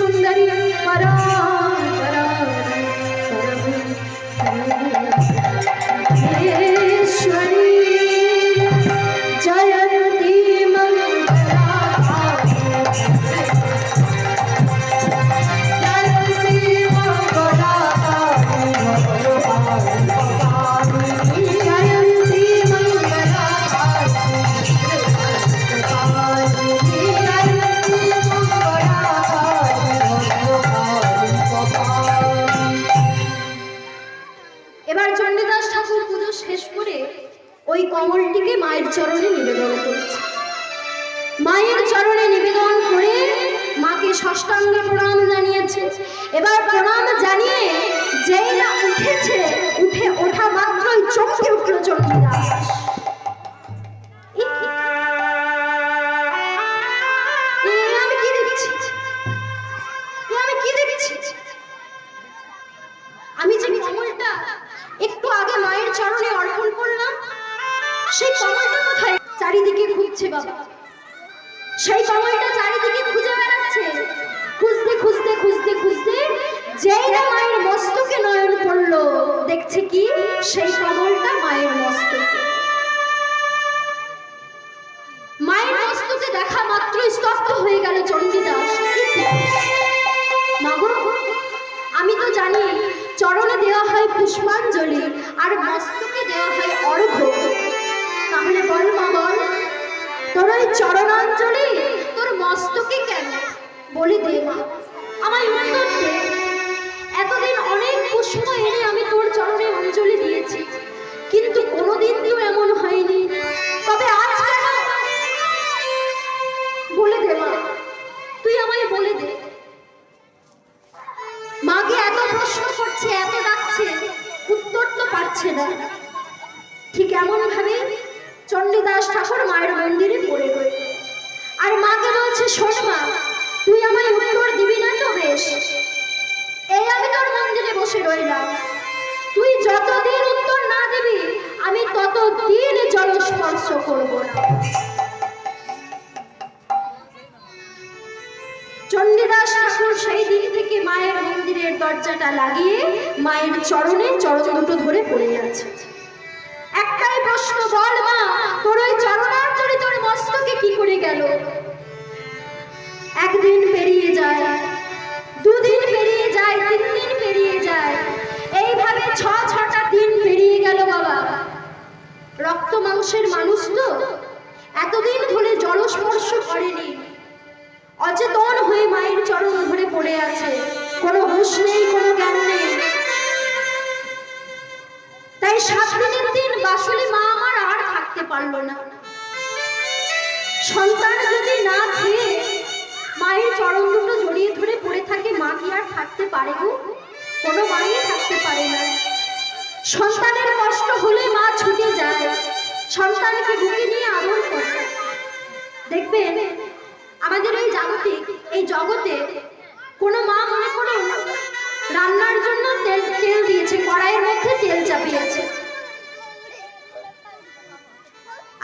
সুন্দরী পরা শেষ করে ওই কমলটিকে মায়ের চরণে নিবেদন করেছে। মায়ের চরণে নিবেদন করে মাকে ষষ্ঠাঙ্গ প্রণাম জানিয়েছে। এবার প্রণাম জানিয়ে যেই না উঠেছে, উঠে ওঠা মাত্রই চোখে উঠল চণ্ডীদাস। যেই না মায়ের মস্তকে নয়ন পড়ল, দেখছে কি? সেই কমলটা মায়ের মস্তকে। মায়ের মস্তকে দেখা মাত্রই স্তব্ধ হয়ে গেল চণ্ডীদাস মাগো, আমি তো জানি চরণে দেওয়া হয় পুষ্পাঞ্জলি আর মস্তকে দেওয়া হয় অর্ঘ্য। তাহলে বল মা, বল, তোর ওই চরণাঞ্জলি তোর মস্তকে কেন? বলি দে মা। আমায় উত্তর দে। অনেক এনে আমি তোর চরণে অঞ্জলি দিয়েছি। কিন্তু কোনোদিন তো এমন হয়নি। তবে আজ বলে দে মা। তুই আমায় বলে দে। মাকে এত প্রশ্ন করছে, এত ডাকছে, উত্তর তো পাচ্ছে না। ঠিক এমন ভাবে চণ্ডীদাস ঠাকুর মায়ের মন্দিরে পড়ে রইল। আর মাকে বলছে, শোন মা, তুই আমায় উত্তর দিবি না তো বেশ? বসে রইলাম। তুই যতদিন উত্তর না দিবি, আমি ততদিন জল স্পর্শ করব। না চণ্ডীদাস ঠাকুর সেই দিন থেকে মায়ের মন্দিরের দরজাটা লাগিয়ে মায়ের চরণে চরণ দুটো ধরে পড়ে আছে। একটাই প্রশ্ন, বল মা, তোর ওই চরণাঞ্জলি তোর মস্তকে কি করে গেল? একদিন ছ ছটা দিন পেরিয়ে গেল বাবা। রক্ত মাংসের মানুষ তো এতদিন ধরে জলস্পর্শ করেনি। অচেতন হয়ে মায়ের চরণ ধরে পড়ে আছে। কোনো হুঁশ নেই, কোনো জ্ঞান নেই। তাই সাত দিনের দিন বাসলে মা আমার আর থাকতে পারল না। সন্তান যদি না খেয়ে মায়ের চরণ দুটো জড়িয়ে ধরে পড়ে থাকে, মা কি আর থাকতে পারে গো? কোনো মাই থাকতে পারে না। সন্তানের কষ্ট হলে মা ছুটে যায়। সন্তানকে বুকে নিয়ে আদর করে। দেখবেন, আমাদের এই জাগতিক, এই জগতে কোনো মা মনে করুন রান্নার জন্য তেল তেল দিয়েছে, কড়াইয়ের মধ্যে তেল চাপিয়েছে।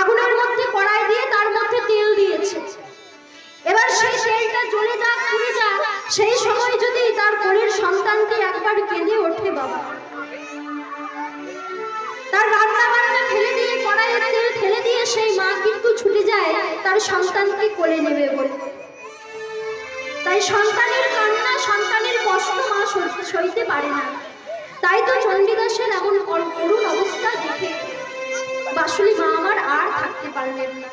আগুনের মধ্যে কড়াই দিয়ে তার মধ্যে তেল দিয়েছে। এবার সেই তেলটা জ্বলে যাক, পুড়ে যাক, সেই সময় যদি তার কোলের সন্তানকে একবার কেঁদে ওঠে বাবা। সেই মা কিন্তু ছুটে যায় তার সন্তানকে কোলে নেবে বলে। তাই সন্তানের কান্না, সন্তানের কষ্ট মা সইতে পারে না। তাই তো চণ্ডীদাসের এমন কর- করুণ অবস্থা দেখে বাসুলি মা আমার আর থাকতে পারলেন না।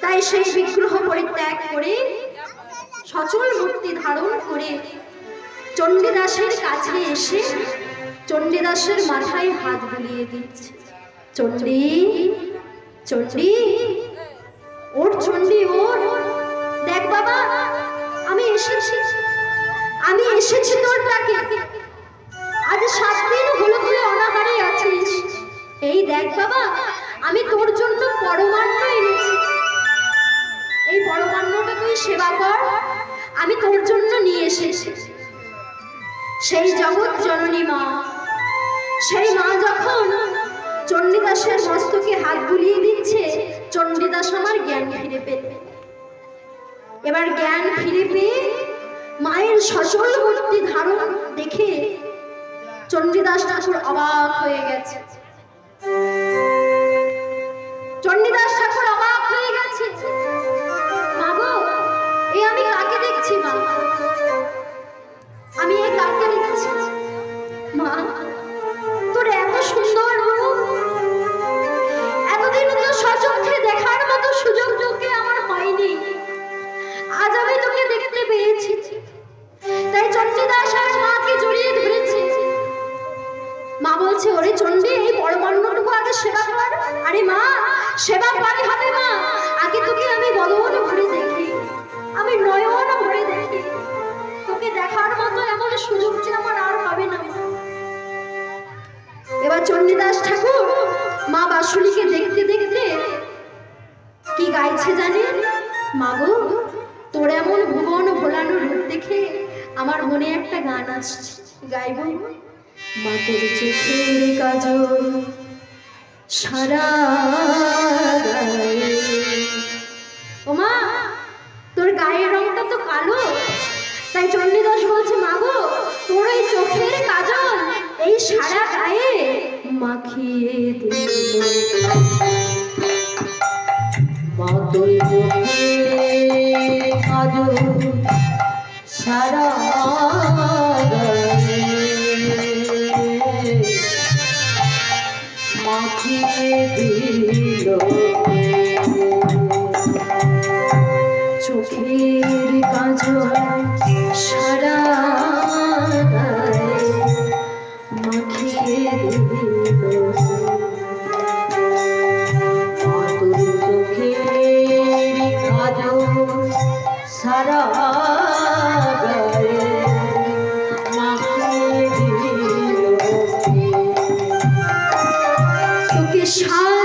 তাই সেই বিগ্রহ পরিত্যাগ করে, সচল মূর্তি ধারণ করে চণ্ডীদাসের কাছে এসে চণ্ডীদাসের মাথায় হাত বুলিয়ে দিচ্ছে। চণ্ডী চণ্ডী ওর চণ্ডী ওর দেখ বাবা, আমি এসেছি। আমি এসেছি তোর ডাকে। আজ সাত দিন হলো তুই অনাহারে আছিস। এই দেখ বাবা, আমি তোর জন্য পরমান্ন এনেছি। এই পরমান্নটা তুই সেবা কর। আমি তোর জন্য নিয়ে এসেছি। সেই জগৎ জননী মা। সেই মা যখন চণ্ডীদাসের মস্তকে হাত বুলিয়ে দিচ্ছে চণ্ডীদাস আমার জ্ঞান ফিরে পেতে। এবার জ্ঞান ফিরে পেয়ে মায়ের সচল মূর্তি ধারণ দেখে চণ্ডীদাস ঠাকুর অবাক হয়ে গেছে। চণ্ডীদাস ঠাকুর অবাক হয়ে গেছে। বলছে জানেন মাগো তোর এমন ভুবন ভোলানো রূপ দেখে আমার মনে একটা গান আসছে। গাইব মাতের চোখের কাজল সারা মা, তোর গায়ের রংটা তো কালো। তাই চণ্ডীদাস বলছে মাগো তোর ওই চোখের কাজল এই সারা গায়ে মাখিয়ে দিল Charo. 长